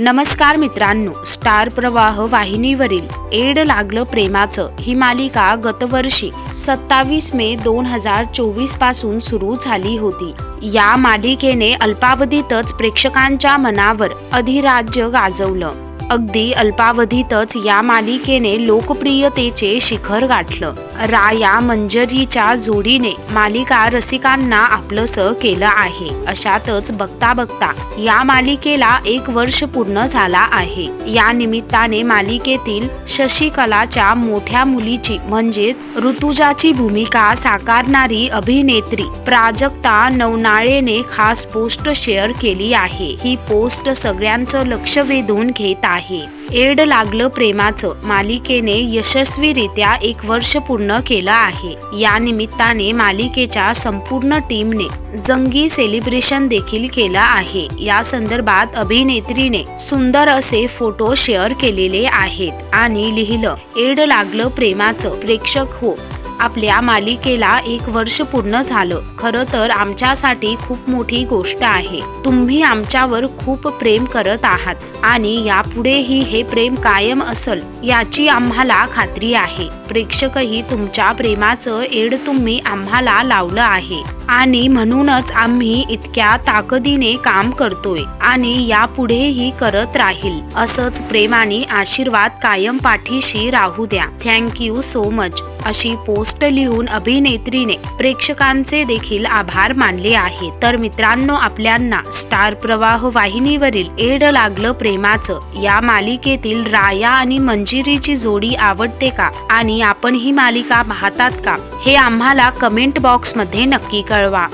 नमस्कार मित्रांनो स्टार प्रवाह वाहिनीवरील एड लागलं प्रेमाचं ही मालिका गतवर्षी सत्तावीस मे दोन हजार चोवीसपासून सुरू झाली होती. या मालिकेने अल्पावधीतच प्रेक्षकांच्या मनावर अधिराज्य गाजवलं. अगदी अल्पावधीतच या मालिकेने लोकप्रियतेचे शिखर गाठलं. राया मंजरीच्या जोडीने मालिका रसिकांना आपलंसं केलं आहे. अशातच बघता बघता या मालिकेला एक वर्ष पूर्ण झाला आहे. या निमित्ताने मालिकेतील शशिकलाच्या मोठ्या मुलीची म्हणजेच ऋतुजाची भूमिका साकारणारी अभिनेत्री प्राजक्ता नवनाळेने खास पोस्ट शेअर केली आहे. ही पोस्ट सगळ्यांचं लक्ष वेधून घेत आहे. एड लागलं प्रेमाचं. मालिकेने यशस्वीरित्या एक वर्ष पूर्ण केलं आहे. या निमित्ताने मालिकेच्या संपूर्ण टीमने जंगी सेलिब्रेशन देखील केलं आहे. या संदर्भात अभिनेत्रीने सुंदर असे फोटो शेअर केलेले आहेत. आणि लिहिलं एड लागलं प्रेमाचं. प्रेक्षक हो आपल्या मालिकेला एक वर्ष पूर्ण झालं. खरं तर आमच्यासाठी खूप मोठी गोष्ट आहे. तुम्ही आमच्यावर खूप प्रेम करत आहात आणि यापुढेही हे प्रेम कायम असल याची आम्हाला खात्री आहे. प्रेक्षकही तुमच्या प्रेमाचं एड तुम्ही आम्हाला लावलं आहे. आणि म्हणूनच आम्ही इतक्या ताकदीने काम करतोय आणि यापुढेही करत राहील असंच प्रेम आणि आशीर्वाद कायम पाठीशी राहू द्या. थँक्यू सो मच अशी पोस्ट लिहून अभिनेत्रीने प्रेक्षकांचे देखील आभार मानले आहे. तर मित्रांनो आपल्यांना स्टार प्रवाह वाहिनीवरील एड लागलं प्रेमाचं या मालिकेतील राया आणि मंजिरीची जोडी आवडते का? आणि आपण ही मालिका पाहतात का? हे आम्हाला कमेंट बॉक्समध्ये नक्की कळवा. るわ。